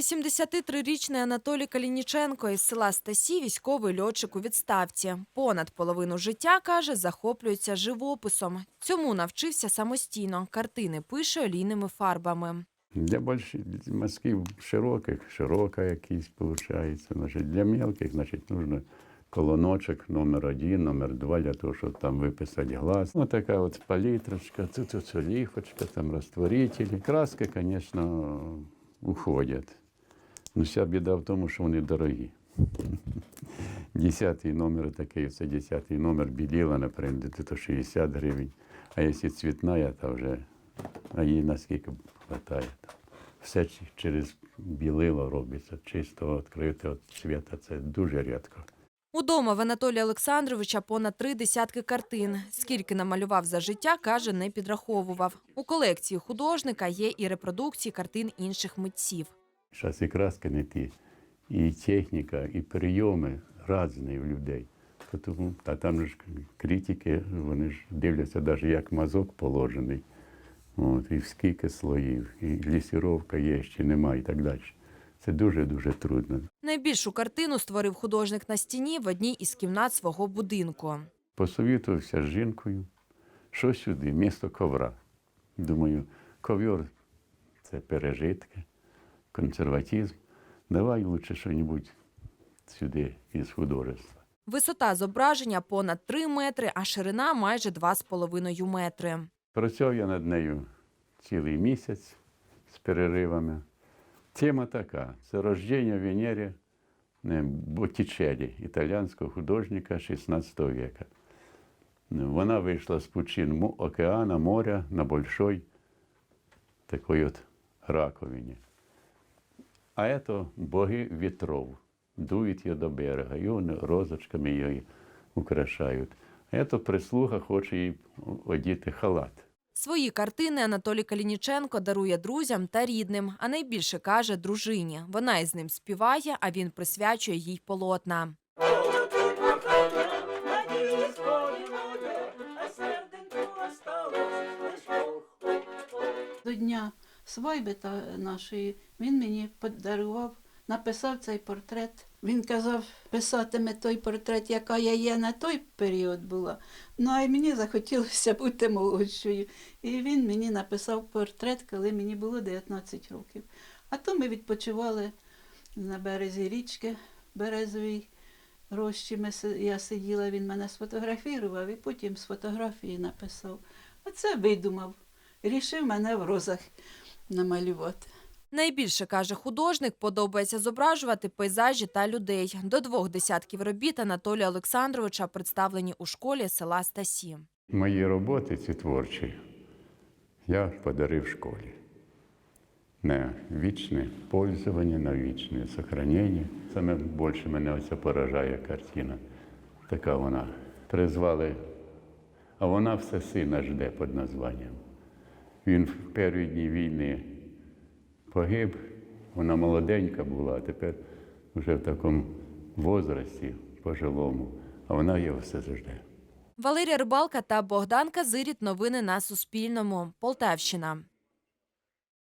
83-річний Анатолій Калініченко із села Стасі військовий льотчик у відставці. Понад половину життя, каже, захоплюється живописом. Цьому навчився самостійно. Картини пише олійними фарбами. Для больших мазків широких, широка якісь виходить. Значить, для мелких, значить, нужно колоночок номер один, номер два, для того, щоб там виписати глаз. Ось така от палітрочка, тут ось оліфочка, там розтворителі. Краски, звісно, уходять. Ну, вся біда в тому, що вони дорогі. Десятий номер такий, це десятий номер біліла, наприклад, то 60 гривень. А якщо цвітна, то вже, а їй наскільки вистачає. Все через білило робиться, чисто відкрите від світа, це дуже рідко. Удома в Анатолія Олександровича понад три десятки картин. Скільки намалював за життя, каже, не підраховував. У колекції художника є і репродукції картин інших митців. Зараз і краски не ті, і техніка, і прийоми різні в людей. Тому, а там ж критики, вони ж дивляться, навіть як мазок положений. От, і скільки слоїв, і лісіровка є, чи немає, і так далі. Це дуже-дуже трудно. Найбільшу картину створив художник на стіні в одній із кімнат свого будинку. Посовітувався з жінкою, що сюди, місто ковра. Думаю, ковьор це пережитки, консерватизм. Давай лучше щось сюди із художества. Висота зображення понад 3 метри, а ширина майже 2,5 метри. Працював я над нею цілий місяць з переривами. Тема така: це рождення Венери е, Боттічелі, італійського художника 16 века. Вона вийшла з пучин океана, моря на большой такой от раковині. А це боги вітров, дують її до берега, і вони розочками її украшають. А це прислуга хоче їй одіти халат. Свої картини Анатолій Калініченко дарує друзям та рідним, а найбільше каже дружині. Вона із ним співає, а він присвячує їй полотна. До дня свадьби та нашої він мені подарував, написав цей портрет. Він казав, писатиме той портрет, яка я є на той період була. Ну а й мені захотілося бути молодшою. І він мені написав портрет, коли мені було 19 років. А то ми відпочивали на березі річки Березовій рощі. Я сиділа, він мене сфотографував і потім з фотографії написав. А це видумав. Рішив мене в розах намалювати. Найбільше каже художник, подобається зображувати пейзажі та людей. До двох десятків робіт Анатолія Олександровича представлені у школі села Стасі. Мої роботи ці творчі я подарив школі. На вічне пользування, на вічне сохранення. Саме більше мене оця поражає картина. Така вона. Призвали, а вона все сина жде під названням. Він в перші дні війни погиб, вона молоденька була, а тепер вже в такому возрасті пожилому, а вона його все жде. Валерія Рибалка та Богдан Казиріт. Новини на Суспільному. Полтавщина.